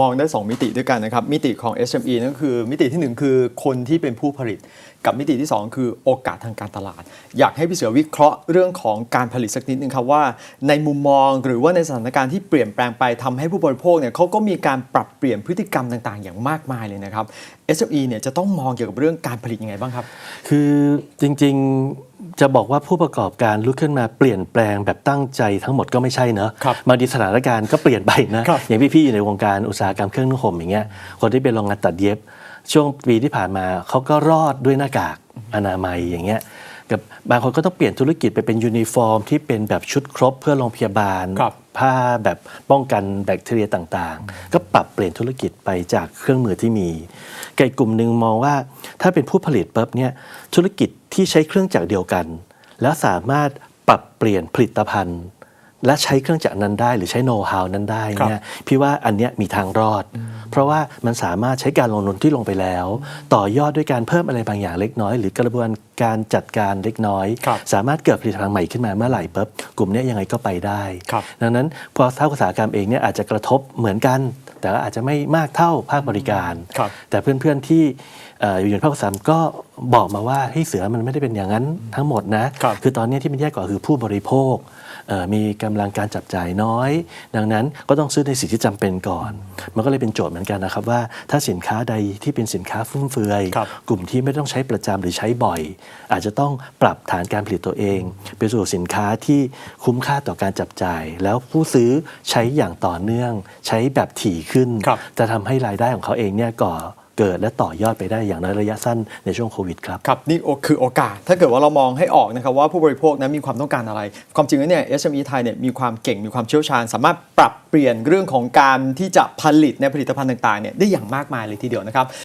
มองได้ 2 มิติด้วยกันนะครับ มิติของ SME นั่นก็คือ มิติทีหนึ่1 คือคนที่เป็นผู้ผลิต กับมิติที่ 2 คือโอกาสทางการตลาด อยากให้พี่เสือวิเคราะห์เรื่องของการผลิตสักนิดนึงครับว่า ในมุมมองหรือว่าในสถานการณ์ที่เปลี่ยนแปลงไปทำให้ผู้บริโภคเนี่ยเขาก็มีการปรับเปลี่ยนพฤติกรรมต่างๆ อย่างมากมายเลยนะครับ SME เนี่ยจะต้องมองเกี่ยวกับเรื่องการผลิตยังไงบ้างครับ คือจริงๆจะบอกว่าผู้ประกอบการลุกขึ้นมาเปลี่ยนแปลงแบบตั้งใจทั้งหมดก็ไม่ใช่เนอะครับบางทีสถานการณ์ก็เปลี่ยนไปนะครับ อย่างพี่ๆอยู่ในวงการอุตสาหกรรมเครื่องนุ่งห่มอย่างเงี้ยคนที่เป็นโรงงานตัดเย็บ ช่วงปีที่ผ่านมาเขาก็รอดด้วยหน้ากากอนามัยอย่างเงี้ย กับบางคนก็ต้องเปลี่ยนธุรกิจไปเป็นยูนิฟอร์ม ที่เป็นแบบชุดครบเพื่อโรงพยาบาล ครับผ้าแบบป้องกันแบคทีเรียต่างๆ ก็ปรับเปลี่ยนธุรกิจไปจากเครื่องมือที่มีไก่กลุ่มหนึ่งมองว่าถ้าเป็นผู้ผลิตปุ๊บเนี่ยธุรกิจที่ใช้เครื่องจักรเดียวกัน แล้วสามารถปรับเปลี่ยนผลิตภัณฑ์ และใช้เครื่องจักรนั้นได้หรือใช้โน้ตฮาวนั้นได้เนี่ยพี่ว่าอันเนี้ยมีทางรอด เพราะว่ามันสามารถใช้การลงทุนที่ลงไปแล้ว ต่อยอดด้วยการเพิ่มอะไรบางอย่างเล็กน้อย หรือกระบวนการจัดการเล็กน้อยครับสามารถเกิดผลิตภัณฑ์ใหม่ขึ้นมาเมื่อไหร่ปุ๊บกลุ่มเนี้ยยังไงก็ไปได้ครับดังนั้นพอเท่าอุตสาหกรรมเองเนี่ยอาจจะกระทบเหมือนกัน แต่ว่าอาจจะไม่มากเท่าภาคบริการครับแต่เพื่อนๆที่เอ่ออยู่ในภาคอุตสาหกรรมก็บอกมาว่าเฮ้ยเสือมันไม่ได้เป็นอย่างนั้นทั้งหมดนะครับคือตอนนี้ที่มันแย่กว่าคือผู้บริโภคเอ่อ มีกำลังการจับจ่ายน้อย ดังนั้นก็ต้องซื้อในสิ่งที่จำเป็นก่อน มันก็เลยเป็นโจทย์เหมือนกันนะครับว่าถ้าสินค้าใดที่เป็นสินค้าฟุ่มเฟือยครับกลุ่มที่ไม่ต้องใช้ประจำหรือใช้บ่อย อาจจะต้องปรับฐานการผลิตตัวเองไปสู่สินค้าที่คุ้มค่าต่อการจับจ่าย แล้วผู้ซื้อใช้อย่างต่อเนื่อง ใช้แบบถี่ขึ้นครับจะทำให้รายได้ของเขาเองเนี่ยก่อ เกิดและต่อยอดไปได้อย่างน้อยระยะสั้นในช่วงโควิดครับ ครับ นี่คือโอกาส ถ้าเกิดว่าเรามองให้ออกนะครับว่าผู้บริโภคนั้นมีความต้องการอะไร ความจริงแล้วเนี่ย SME ไทยเนี่ยมีความเก่งมีความเชี่ยวชาญ สามารถปรับเปลี่ยนเรื่องของการที่จะผลิตในผลิตภัณฑ์ต่างๆเนี่ยได้อย่างมากมายเลยทีเดียวนะครับ